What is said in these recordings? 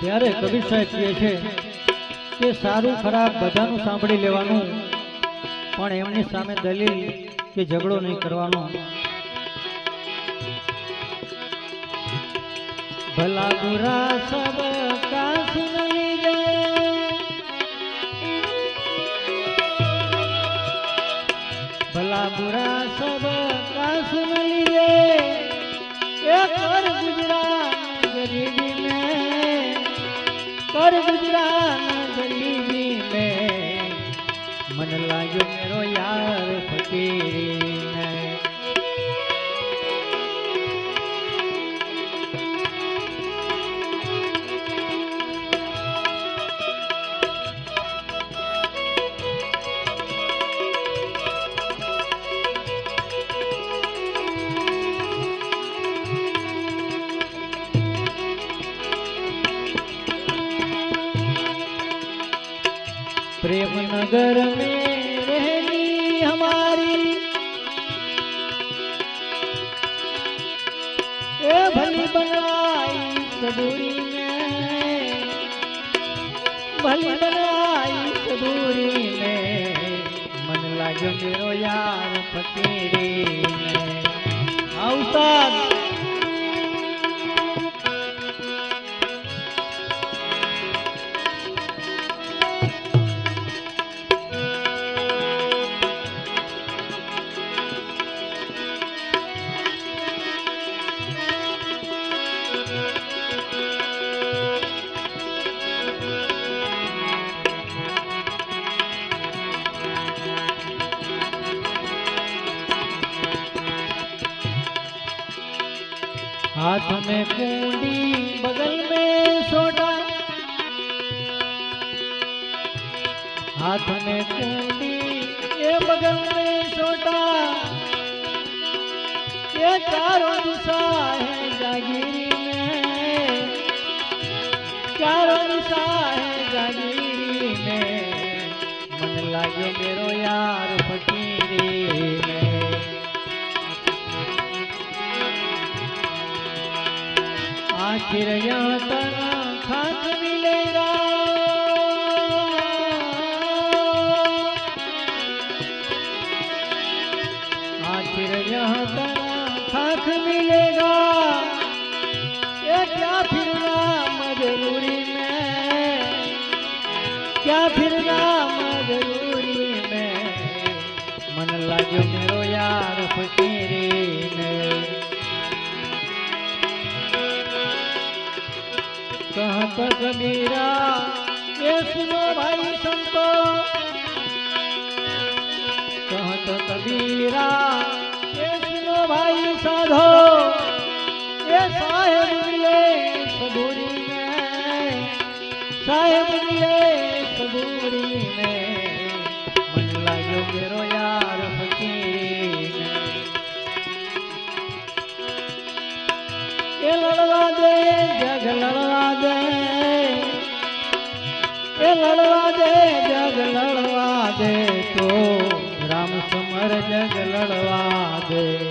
ત્યારે કબીર સાહેબ કહે છે કે સારું ખરાબ બધાનું સાંભળી લેવાનું, પણ એમની સામે દલીલ કે ઝઘડો નહીં કરવાનો. ભલા બુરા સબ ભલા બુરા માર ગુજરાન ગરીબી મેં. મન લાગ્યો મેરો યાર ફકીરી. प्रेम नगर में रहनी हमारी ए भली बनाई सबूरी में भली बनाई सबूरी में मन लाग्यो मेरो यार फकीरी हाथ में कुंडी बगल में सोडा हाथ में कुंडी ये बगल में सोडा ये चारों दिशा है जागीरी में चारों दिशा है जागीरी में मन लाग्यो मेरो यार फकीरी में આખિરયા તના ખાસ મિલેરા. આખિરયા તના ખાસ મિલેગા એ ક્યા ફિરના મજરૂરી મે ક્યા ફિરના મજરૂરી મે મન લાગ્યો મેરો યાર ફકીરી મે સંત કબીરા એ સુનો ભાઈ સંતો. સંત કબીરા એ સુનો ભાઈ સાધો. એ સાહેબ મિલે સબૂરી સાહેબ મિલે સબૂરી મન લાગ્યો મેરો લડવા દે જગ લડવા દે તો. રામ સમર જગ લડવા દે.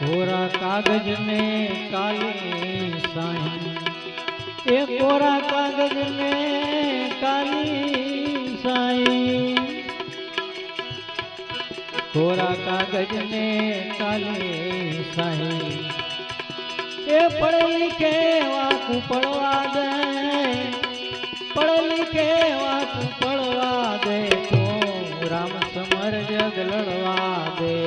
कोरा कागज़ में काली साई ए कोरा कागज़ में काली साई कोरा कागज़ में काली साई ए पढ़े लिखे वाकू पढ़वा दे। पढ़े लिखे वाकू पढ़वा दे तो राम समर जग लड़वा दे।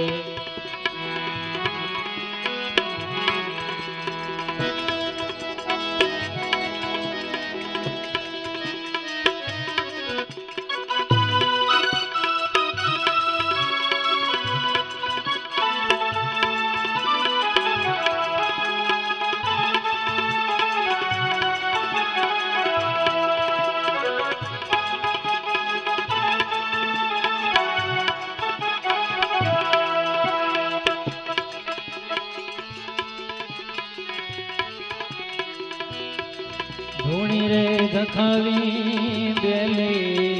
ધખવી બેલે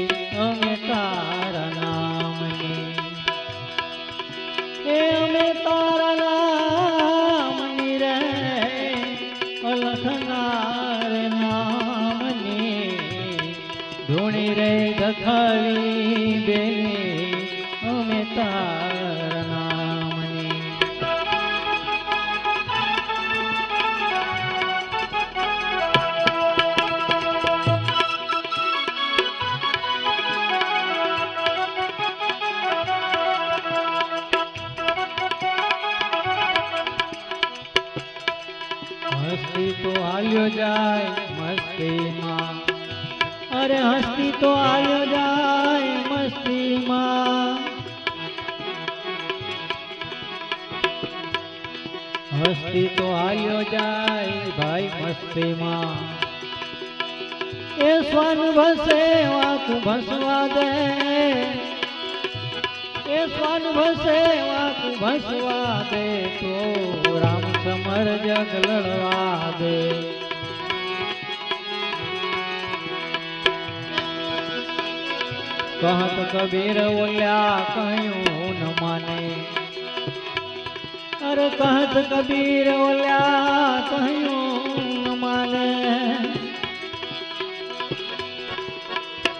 હાલ્યો જાય મસ્તીમાં. અરે હસ્તી તો આવ્યો જાય મસ્તીમાં. હસ્તી તો આવ્યો જાય ભાઈ મસ્તીમાં. એ સ્વન ભસે વાક ભસવા દે. એ સ્વન ભસે વાક ભસવા દે તો રામ સમર જગ લડવા દે. કહત કબીર ઓલ્યા કહ્યું ન માને. અરે કહત કબીર ઓલ્યા કહ્યું ન માને.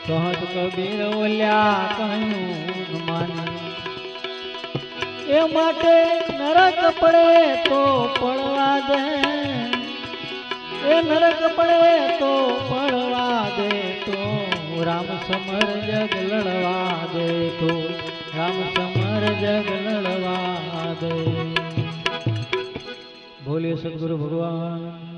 કહત કબીર ઓલ્યા કહ્યું ન માને. એ માટે નરક પડે તો પડવા દે. એ નરક પડે તો પડવા દે તો રામ સમર જગ લડવા દે તો રામ સમર જગ લડવા દે. ભોલે સદગુરુ ભગવાન.